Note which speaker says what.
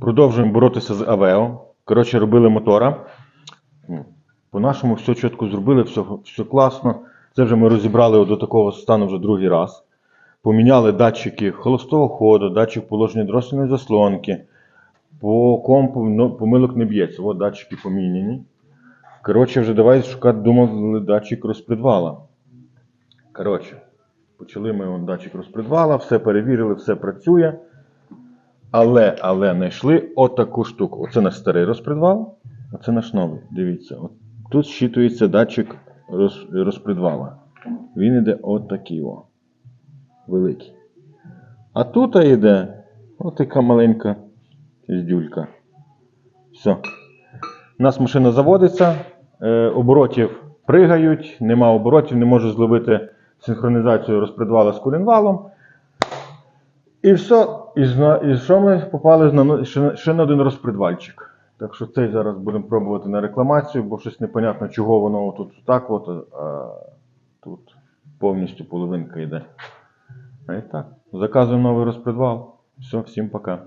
Speaker 1: Продовжуємо боротися з Авео. Коротше, робили мотора. По-нашому все чітко зробили, все, все класно. Це вже ми розібрали до такого стану вже другий раз. Поміняли датчики холостого ходу, датчик положення дросельної заслонки. По компу ну, помилок не б'ється. От датчики поміняні. Коротше, вже давай шукати думали датчик розпредвала. Коротше, почали ми он, датчик розпредвала, все перевірили, все працює. Але, але знайшли отаку штуку. Оце наш старий розпредвал, а це наш новий. Дивіться, от тут щитується датчик роз, розпредвала. Він іде отакий о. Великий. А тут йде отака маленька здюлька. Все. У нас машина заводиться, е, оборотів пригають, нема оборотів, не можу зловити синхронізацію розпредвала з кулінвалом. І все, і, і що ми попали на, ще, ще на один розпредвальчик. Так що цей зараз будемо пробувати на рекламацію, бо щось непонятно, чого воно тут так, от, а тут повністю половинка йде. А і так. Заказуємо новий розпредвал. Все, всім пока.